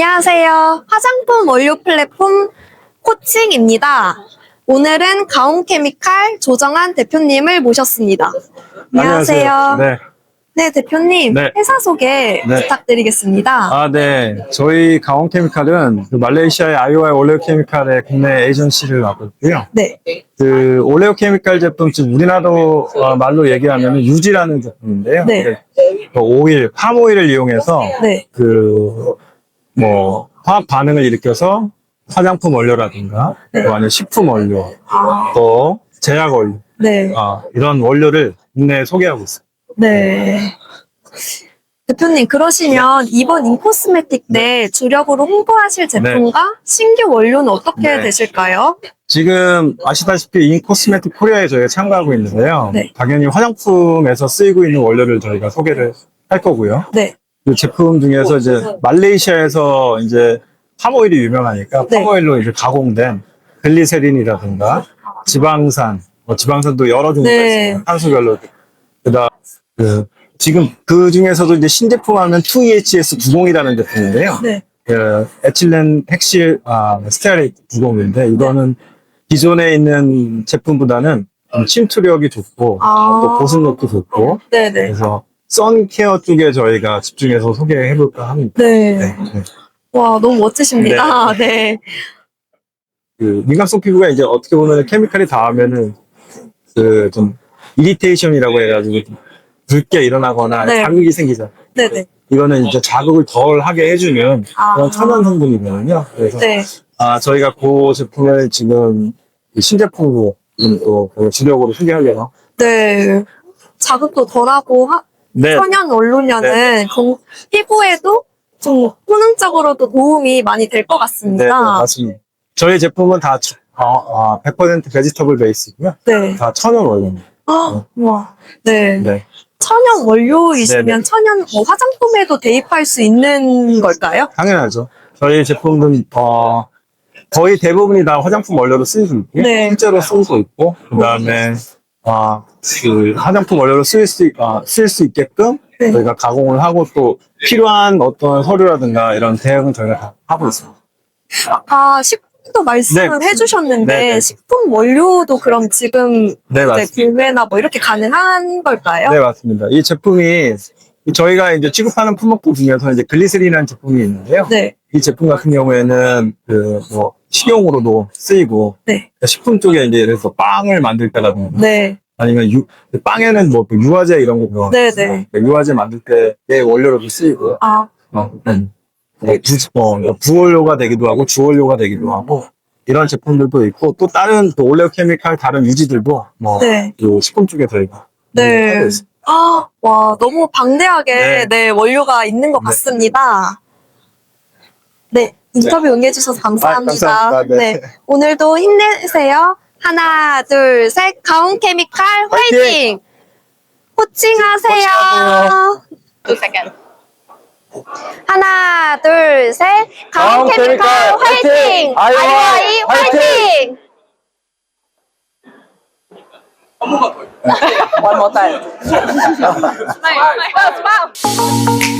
안녕하세요. 화장품 원료 플랫폼 코칭입니다. 오늘은 가온케미칼 조정한 대표님을 모셨습니다. 안녕하세요. 네. 네, 대표님. 네. 회사 소개 네. 부탁드리겠습니다. 아, 네. 저희 강원케미칼은 그 말레이시아의 아이오아이 올레오케미칼의 국내 에이전시를 하고 있고요. 네. 그 올레오케미칼 제품, 즉 우리나라 어, 말로 얘기하면 유지라는 제품인데요. 네. 그 오일, 팜오일을 이용해서 네. 그 뭐 화학 반응을 일으켜서 화장품 원료라든가 또 아니면 식품 원료, 아, 또 제약 원료 네. 아, 이런 원료를 국내에 소개하고 있습니다. 네. 대표님, 그러시면 이번 인코스메틱 때 주력으로 홍보하실 제품과 신규 원료는 어떻게 네. 되실까요? 지금 아시다시피 인코스메틱 코리아에 저희가 참가하고 있는데요. 네. 당연히 화장품에서 쓰이고 있는 원료를 저희가 소개를 할 거고요. 네. 그 제품 중에서 이제 말레이시아에서 이제 팜오일이 유명하니까 네. 팜오일로 이제 가공된 글리세린이라든가 지방산, 뭐 지방산도 여러 종류가 네. 있어요. 탄수별로. 그다음 그 지금 그 중에서도 이제 신제품 하면 2EHS 90이라는 제품인데요. 네. 그 에틸렌 핵실 아, 스테아릭 90인데 이거는 기존에 있는 제품보다는 좀 침투력이 좋고 아. 또 보습력도 좋고 네네. 그래서 선케어 쪽에 저희가 집중해서 소개해 볼까 합니다. 네. 네. 네. 와, 너무 멋지십니다. 네. 그 민감성 피부가 이제 어떻게 보면 케미칼이 닿으면은 그 좀 이리테이션이라고 해가지고 좀 붉게 일어나거나 네. 자극이 생기죠. 네 네. 이거는 이제 자극을 덜 하게 해주는 아. 그런 천연 성분이거든요. 그래서 네. 아 저희가 그 제품을 지금 이 신제품으로 지금 또 주력으로 소개하려고. 네. 자극도 덜하고 하- 네. 천연 원료냐는 건- 피부에도 좀 효능적으로도 도움이 많이 될것 네, 같습니다. 맞습니다. 저희 제품은 다 주- 어, 어, 100% 베지터블 베이스고요. 네. 다 천연 원료입니다. 아, 와. 네. 네. 천연 원료이시면 네네. 천연 뭐 화장품에도 대입할 수 있는 걸까요? 당연하죠. 저희 제품은 어, 거의 대부분이 다 화장품 원료로 쓰이고 있고요. 네. 실제로 쓰고 있고 그다음에 어, 그 화장품 원료로 쓰일 수, 어, 쓰일 수 있게끔 네. 저희가 가공을 하고 또 필요한 어떤 서류라든가 이런 대응을 저희가 다 하고 있습니다. 아까 식품도 말씀을 네. 해주셨는데 네, 네. 식품 원료도 그럼 지금 네, 이제 맞습니다. 구매나 뭐 이렇게 가능한 걸까요? 네, 맞습니다. 이 제품이 저희가 이제 취급하는 품목들 중에서 이제 글리세린이라는 제품이 있는데요. 네. 이 제품 같은 경우에는 그 뭐 식용으로도 쓰이고 네. 식품 쪽에 이제 예를 들어서 빵을 만들 때라든가 네. 아니면 유, 빵에는 뭐 유화제 이런 거 들어가 네, 네. 유화제 만들 때의 원료로도 쓰이고 아, 어, 음. 뭐 부, 어, 부원료가 되기도 하고 주원료가 되기도 하고 이런 제품들도 있고 또 다른 또 올레오케미칼 다른 유지들도 뭐 네. 그 식품 쪽에 저희가 네. 아, 와, 너무 방대하게 네, 네. 원료가 있는 것 네. 같습니다. 네, 인터뷰 응해주셔서 감사합니다. 아, 감사합니다. 네. 오늘도 힘내세요. 하나, 둘, 셋, 가온 케미칼 화이팅! 화이팅! Two seconds. 하나, 둘, 셋, 가온케미칼 가온케미칼 화이팅! 화이팅! 아이와이 화이팅! One more time. smile, smile. smile.